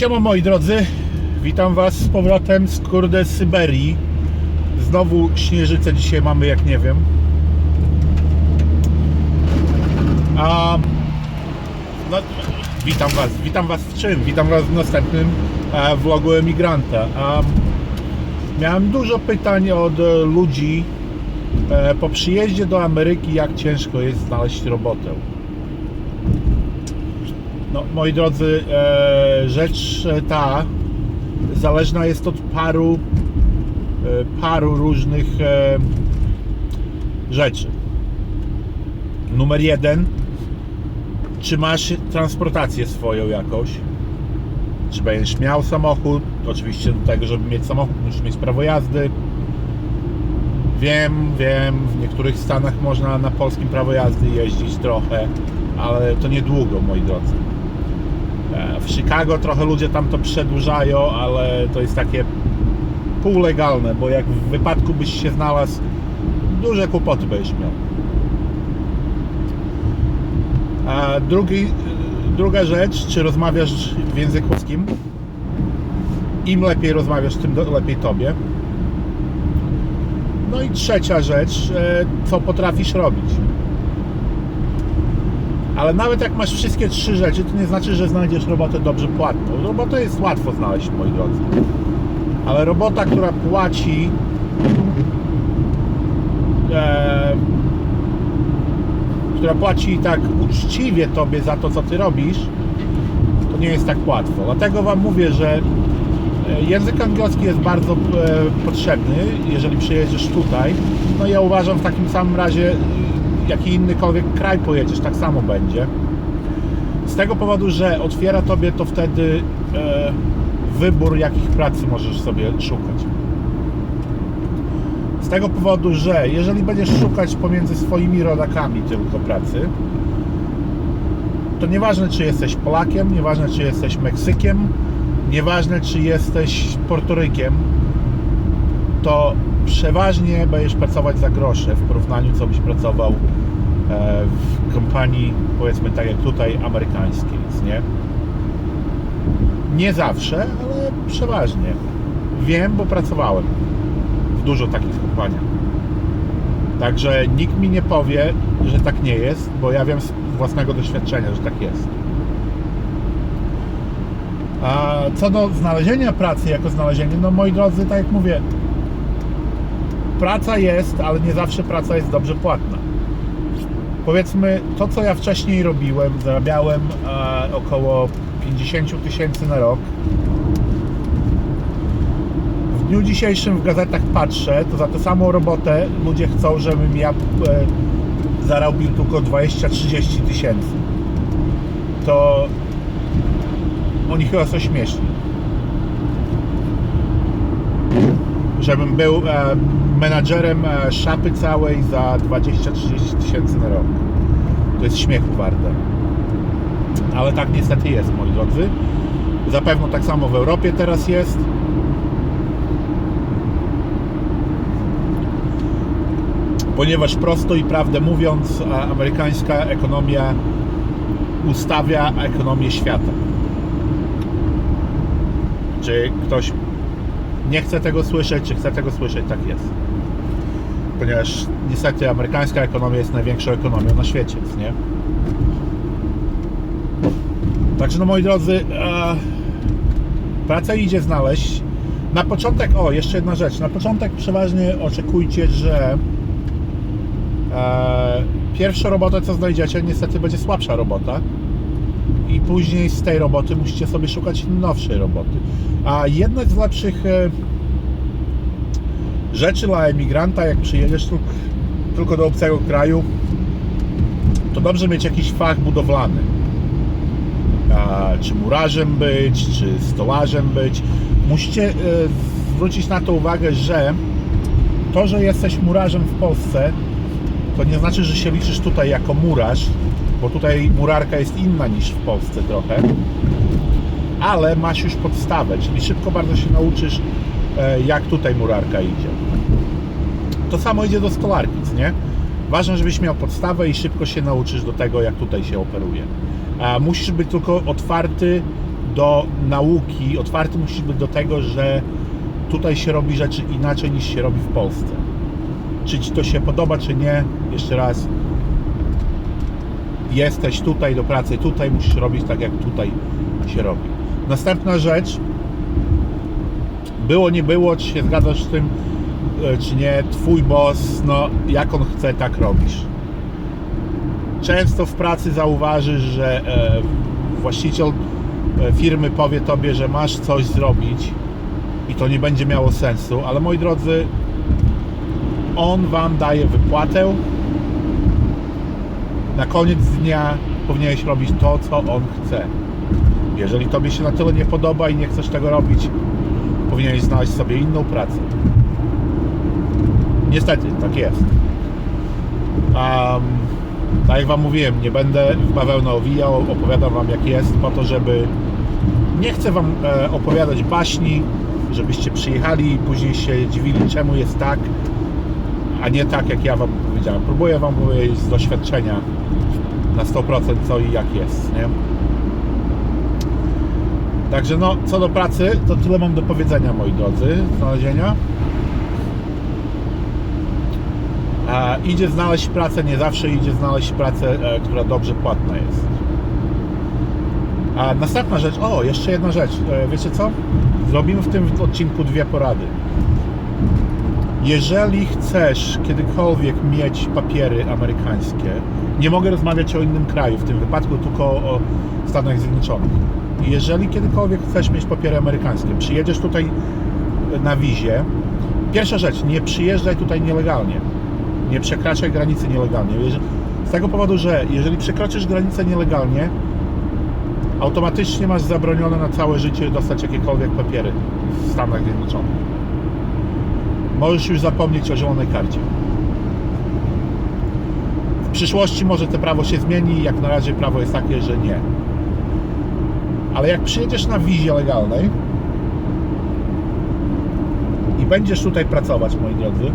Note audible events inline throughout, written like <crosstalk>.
Siema moi drodzy, witam was z powrotem z kurde Syberii. Znowu śnieżycę dzisiaj mamy jak nie wiem. A, no, witam was, witam was w czym? Witam was w następnym e, vlogu emigranta. A, miałem dużo pytań od ludzi e, po przyjeździe do Ameryki, jak ciężko jest znaleźć robotę. No, moi drodzy, e, rzecz ta zależna jest od paru, e, paru różnych e, rzeczy. Numer jeden, czy masz transportację swoją jakąś? Czy będziesz miał samochód? Oczywiście do tego, żeby mieć samochód, musisz mieć prawo jazdy. Wiem, wiem, w niektórych stanach można na polskim prawo jazdy jeździć trochę, ale to niedługo, moi drodzy. W Chicago trochę ludzie tam to przedłużają, ale to jest takie półlegalne, bo jak w wypadku byś się znalazł, duże kłopoty będziesz miał. A drugi, druga rzecz, czy rozmawiasz w języku polskim? Im lepiej rozmawiasz, tym lepiej tobie. No i trzecia rzecz, e, co potrafisz robić. Ale nawet jak masz wszystkie trzy rzeczy, to nie znaczy, że znajdziesz robotę dobrze płatną. Robotę jest łatwo znaleźć, moi drodzy. Ale robota, która płaci e, która płaci tak uczciwie tobie za to, co ty robisz, to nie jest tak łatwo. Dlatego wam mówię, że e, język angielski jest bardzo e, potrzebny, jeżeli przyjedziesz tutaj. No ja uważam w takim samym razie, jaki innykolwiek kraj pojedziesz, tak samo będzie. Z tego powodu, że otwiera tobie to wtedy e, wybór, jakich pracy możesz sobie szukać. Z tego powodu, że jeżeli będziesz szukać pomiędzy swoimi rodakami tylko pracy, to nieważne czy jesteś Polakiem, nieważne czy jesteś Meksykiem, nieważne czy jesteś Portorykiem, to przeważnie będziesz pracować za grosze w porównaniu co byś pracował e, w kompanii, powiedzmy tak jak tutaj, amerykańskiej, nie? Nie zawsze, ale przeważnie. Wiem, bo pracowałem w dużo takich kompaniach. Także nikt mi nie powie, że tak nie jest, bo ja wiem z własnego doświadczenia, że tak jest. A co do znalezienia pracy jako znalezienie, no moi drodzy, tak jak mówię, praca jest, ale nie zawsze praca jest dobrze płatna. Powiedzmy, to co ja wcześniej robiłem, zarabiałem e, około 50 tysięcy na rok. W dniu dzisiejszym w gazetach patrzę, to za tę samą robotę ludzie chcą, żebym ja e, zarobił tylko 20-30 tysięcy. To oni chyba są śmieszni. Żebym był e, menadżerem e, szapy całej za 20-30 tysięcy na rok. To jest śmiechu warte. Ale tak niestety jest, moi drodzy. Zapewne tak samo w Europie teraz jest. Ponieważ prosto i prawdę mówiąc, a amerykańska ekonomia ustawia ekonomię świata. Czy ktoś nie chce tego słyszeć, czy chce tego słyszeć, tak jest. Ponieważ niestety amerykańska ekonomia jest największą ekonomią na świecie, nie? Także no moi drodzy, e, idzie znaleźć. Na początek, o jeszcze jedna rzecz, na początek przeważnie oczekujcie, że e, pierwsza robota co znajdziecie niestety będzie słabsza robota i później z tej roboty musicie sobie szukać nowszej roboty. A jedna z lepszych e, rzeczy dla emigranta, jak przyjedziesz tu tylko do obcego kraju, to dobrze mieć jakiś fach budowlany. A, czy murarzem być, czy stolarzem być. Musicie e, zwrócić na to uwagę, że to, że jesteś murarzem w Polsce, to nie znaczy, że się liczysz tutaj jako murarz, bo tutaj murarka jest inna niż w Polsce trochę, ale masz już podstawę, czyli szybko bardzo się nauczysz, jak tutaj murarka idzie. To samo idzie do stolarki, co nie? Ważne, żebyś miał podstawę i szybko się nauczysz do tego, jak tutaj się operuje. Musisz być tylko otwarty do nauki, otwarty musisz być do tego, że tutaj się robi rzeczy inaczej niż się robi w Polsce. Czy ci to się podoba, czy nie, jeszcze raz, jesteś tutaj do pracy, tutaj musisz robić tak, jak tutaj się robi. Następna rzecz, było, nie było, czy się zgadzasz z tym, e, czy nie, twój boss, no jak on chce, tak robisz. Często w pracy zauważysz, że e, właściciel e, firmy powie tobie, że masz coś zrobić i to nie będzie miało sensu, ale moi drodzy, on wam daje wypłatę. Na koniec dnia powinieneś robić to, co on chce. Jeżeli tobie się na tyle nie podoba i nie chcesz tego robić, powinieneś znaleźć sobie inną pracę. Niestety, tak jest. Um, tak jak Wam mówiłem, nie będę w bawełnę owijał, opowiadam Wam jak jest, po to, żeby... Nie chcę Wam e, opowiadać baśni, żebyście przyjechali i później się dziwili, czemu jest tak, a nie tak, jak ja Wam powiedziałem. Próbuję Wam powiedzieć z doświadczenia na 100% co i jak jest, nie? Także no, co do pracy, to tyle mam do powiedzenia, moi drodzy, znalezienia. A idzie znaleźć pracę, nie zawsze idzie znaleźć pracę, e, która dobrze płatna jest. A następna rzecz, o, jeszcze jedna rzecz, e, wiecie co? Zrobimy w tym odcinku dwie porady. Jeżeli chcesz kiedykolwiek mieć papiery amerykańskie, nie mogę rozmawiać o innym kraju, w tym wypadku tylko o Stanach Zjednoczonych. Jeżeli kiedykolwiek chcesz mieć papiery amerykańskie, przyjedziesz tutaj na wizie, pierwsza rzecz, nie przyjeżdżaj tutaj nielegalnie. Nie przekraczaj granicy nielegalnie. Z tego powodu, że jeżeli przekroczysz granicę nielegalnie, automatycznie masz zabronione na całe życie dostać jakiekolwiek papiery w Stanach Zjednoczonych. Możesz już zapomnieć o zielonej karcie. W przyszłości może to prawo się zmieni, jak na razie prawo jest takie, że nie. Ale jak przyjedziesz na wizie legalnej i będziesz tutaj pracować, moi drodzy,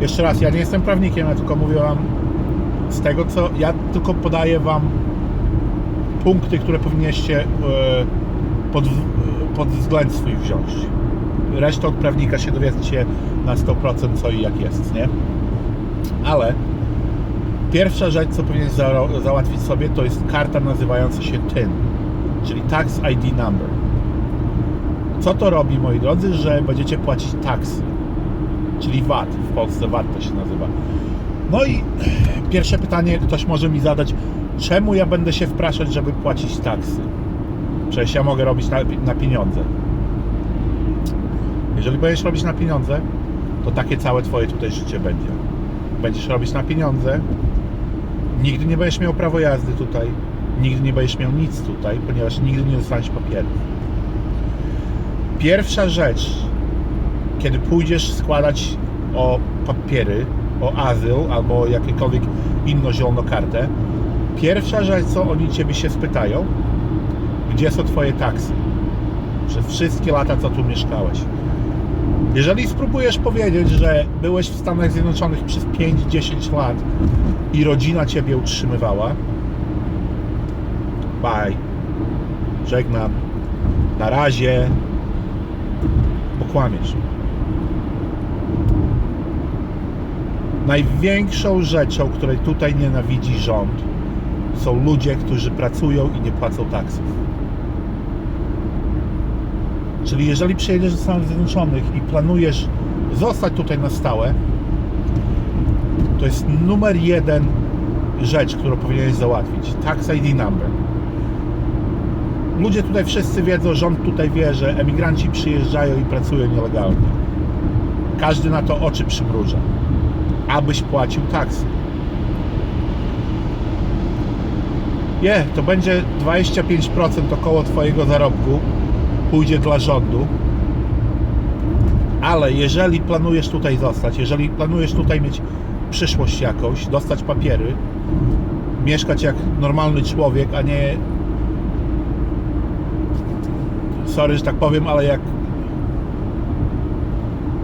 jeszcze raz, ja nie jestem prawnikiem, ja tylko mówię Wam z tego, co ja tylko podaję Wam punkty, które powinniście e, pod, pod wzgląd swój wziąć. Resztę od prawnika się dowiecie na 100% co i jak jest, nie? Ale pierwsza rzecz, co powinien za, załatwić sobie, to jest karta nazywająca się TIN, czyli Tax ID Number. Co to robi, moi drodzy, że będziecie płacić taksy, czyli VAT, w Polsce VAT to się nazywa. No i <clears throat> pierwsze pytanie ktoś może mi zadać, czemu ja będę się wpraszać, żeby płacić taksy? Przecież ja mogę robić na, na pieniądze. Jeżeli będziesz robić na pieniądze, to takie całe twoje tutaj życie będzie. Będziesz robić na pieniądze, nigdy nie będziesz miał prawo jazdy tutaj, nigdy nie będziesz miał nic tutaj, ponieważ nigdy nie dostaniesz papierów. Pierwsza rzecz, kiedy pójdziesz składać o papiery, o azyl albo jakiekolwiek inną zieloną kartę, pierwsza rzecz, co oni ciebie się spytają, gdzie są twoje taksy? Przez wszystkie lata, co tu mieszkałeś. Jeżeli spróbujesz powiedzieć, że byłeś w Stanach Zjednoczonych przez 5-10 lat i rodzina ciebie utrzymywała, bye, żegnam, na razie, bo kłamiesz. Największą rzeczą, której tutaj nienawidzi rząd, są ludzie, którzy pracują i nie płacą taksów. Czyli jeżeli przyjedziesz do Stanów Zjednoczonych i planujesz zostać tutaj na stałe, to jest numer jeden rzecz, którą powinieneś załatwić. Tax ID number. Ludzie tutaj wszyscy wiedzą, rząd tutaj wie, że emigranci przyjeżdżają i pracują nielegalnie. Każdy na to oczy przymruża. Abyś płacił taksy. Nie, to będzie 25% około Twojego zarobku pójdzie dla rządu. Ale jeżeli planujesz tutaj zostać, jeżeli planujesz tutaj mieć przyszłość jakąś, dostać papiery, mieszkać jak normalny człowiek, a nie sorry, że tak powiem, ale jak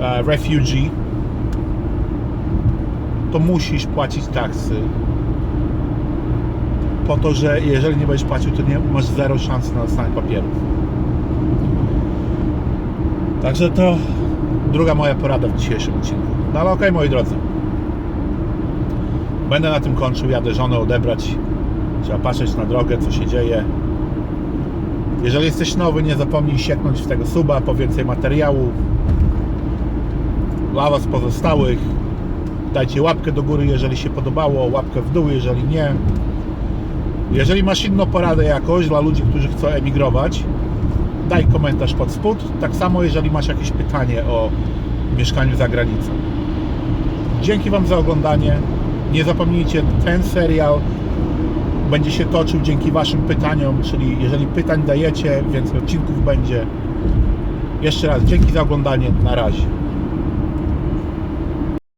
e, refugee, to musisz płacić taksy. po to, że jeżeli nie będziesz płacił, to nie masz zero szansy na dostanie papierów. Także to druga moja porada w dzisiejszym odcinku. No ale okej, moi drodzy. Będę na tym kończył, jadę żonę odebrać. Trzeba patrzeć na drogę, co się dzieje. Jeżeli jesteś nowy, nie zapomnij sieknąć w tego suba po więcej materiału. Dla Was pozostałych dajcie łapkę do góry, jeżeli się podobało, łapkę w dół, jeżeli nie. Jeżeli masz inną poradę jakoś dla ludzi, którzy chcą emigrować, daj komentarz pod spód. Tak samo, jeżeli masz jakieś pytanie o mieszkaniu za granicą. Dzięki Wam za oglądanie. Nie zapomnijcie, ten serial będzie się toczył dzięki Waszym pytaniom, czyli jeżeli pytań dajecie, więcej odcinków będzie. Jeszcze raz dzięki za oglądanie. Na razie.